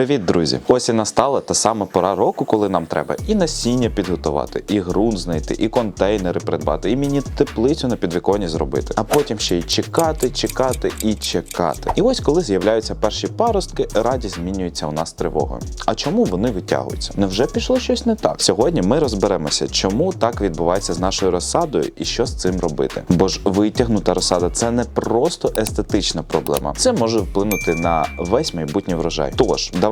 Привіт, друзі! Ось і настала та сама пора року, коли нам треба і насіння підготувати, і ґрунт знайти, і контейнери придбати, і міні-теплицю на підвіконні зробити. А потім ще й чекати, чекати і чекати. І ось коли з'являються перші паростки, радість змінюється у нас тривогою. А чому вони витягуються? Невже пішло щось не так? Сьогодні ми розберемося, чому так відбувається з нашою розсадою і що з цим робити. Бо ж витягнута розсада це не просто естетична проблема, це може вплинути на весь майбутній врожай. Тож, давайте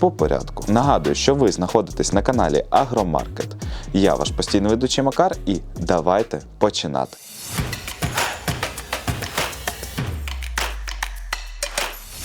по порядку. Нагадую, що ви знаходитесь на каналі Агромаркет. Я ваш постійний ведучий Макар, і давайте починати.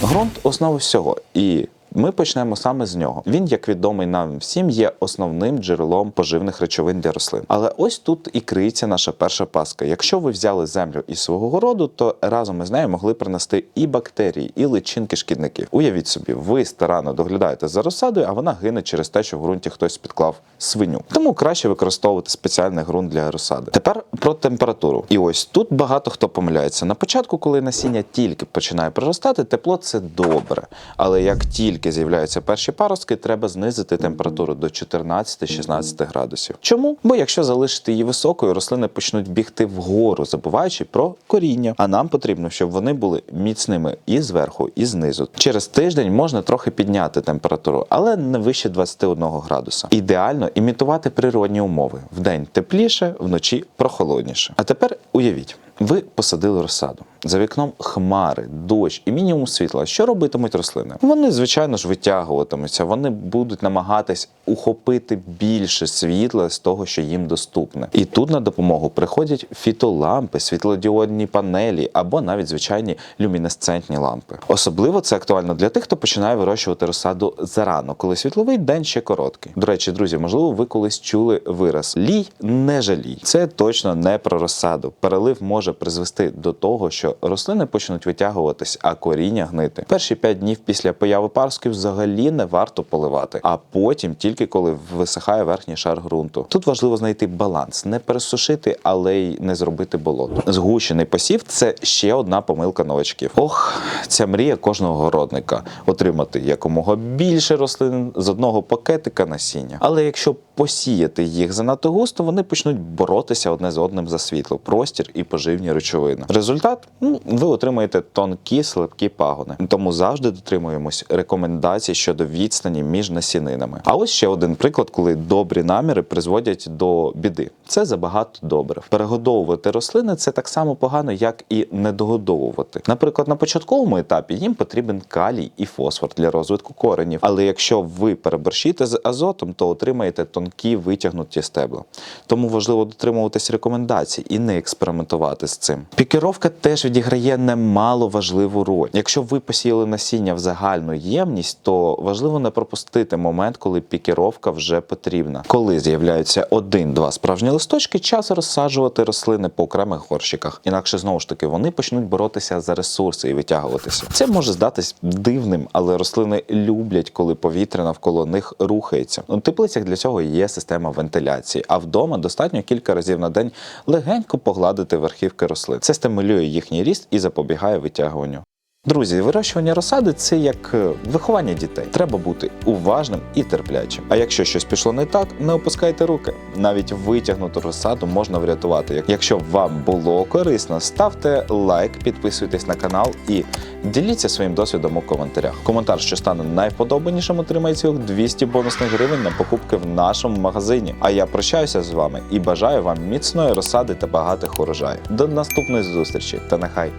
Грунт основа всього, і ми почнемо саме з нього. Він, як відомий нам всім, є основним джерелом поживних речовин для рослин. Але ось тут і криється наша перша паска. Якщо ви взяли землю із свого городу, то разом із нею могли принести і бактерії, і личинки шкідників. Уявіть собі, ви старанно доглядаєте за розсадою, а вона гине через те, що в ґрунті хтось підклав свиню. Тому краще використовувати спеціальний ґрунт для розсади. Тепер про температуру. І ось тут багато хто помиляється. На початку, коли насіння тільки починає проростати, тепло це добре. Але як тільки з'являються перші паростки, треба знизити температуру до 14-16 градусів. Чому? Бо якщо залишити її високою, рослини почнуть бігти вгору, забуваючи про коріння. А нам потрібно, щоб вони були міцними і зверху, і знизу. Через тиждень можна трохи підняти температуру, але не вище 21 градуса. Ідеально імітувати природні умови: вдень тепліше, вночі прохолодніше. А тепер уявіть. Ви посадили розсаду. За вікном хмари, дощ і мінімум світла. Що робитимуть рослини? Вони, звичайно ж, витягуватимуться. Вони будуть намагатись ухопити більше світла з того, що їм доступне. І тут на допомогу приходять фітолампи, світлодіодні панелі або навіть звичайні люмінесцентні лампи. Особливо це актуально для тих, хто починає вирощувати розсаду зарано, коли світловий день ще короткий. До речі, друзі, можливо, ви колись чули вираз лій не жалій. Це точно не про розсаду. Перелив може призвести до того, що рослини почнуть витягуватись, а коріння гнити. Перші 5 днів після появи паростків взагалі не варто поливати, а потім тільки коли висихає верхній шар ґрунту. Тут важливо знайти баланс, не пересушити, але й не зробити болото. Згущений посів це ще одна помилка новачків. Ох, ця мрія кожного городника отримати якомога більше рослин з одного пакетика насіння. Але якщо посіяти їх занадто густо, вони почнуть боротися одне з одним за світло, простір і поживні речовини. Результат ну, ви отримаєте тонкі слабкі пагони. Тому завжди дотримуємось рекомендацій щодо відстані між насінинами. А ось ще один приклад, коли добрі наміри призводять до біди. Це забагато добрив. Перегодовувати рослини це так само погано, як і недогодовувати. Наприклад, на початковому етапі їм потрібен калій і фосфор для розвитку коренів. Але якщо ви переборщите з азотом, то отримаєте тонкі витягнуті стебла. Тому важливо дотримуватись рекомендацій і не експериментувати з цим. Пікіровка теж відіграє немало важливу роль. Якщо ви посіяли насіння в загальну ємність, то важливо не пропустити момент, коли пікіровка вже потрібна. Коли з'являються один-два справжні листочки, час розсаджувати рослини по окремих горщиках. Інакше знову ж таки вони почнуть боротися за ресурси і витягуватися. Це може здатись дивним, але рослини люблять, коли повітря навколо них рухається. У теплицях для цього є система вентиляції, а вдома достатньо кілька разів на день легенько погладити верхівки рослин. Це стимулює їхній ріст і запобігає витягуванню. Друзі, вирощування розсади це як е, виховання дітей. Треба бути уважним і терплячим. А якщо щось пішло не так, не опускайте руки. Навіть витягнуту розсаду можна врятувати. Якщо вам було корисно, ставте лайк, підписуйтесь на канал і діліться своїм досвідом у коментарях. Коментар, що стане найвподобанішим, отримає цілих 200 бонусних гривень на покупки в нашому магазині. А я прощаюся з вами і бажаю вам міцної розсади та багатих урожаїв. До наступної зустрічі та нехай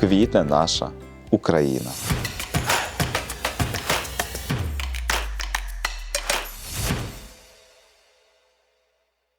квітне наша Україна.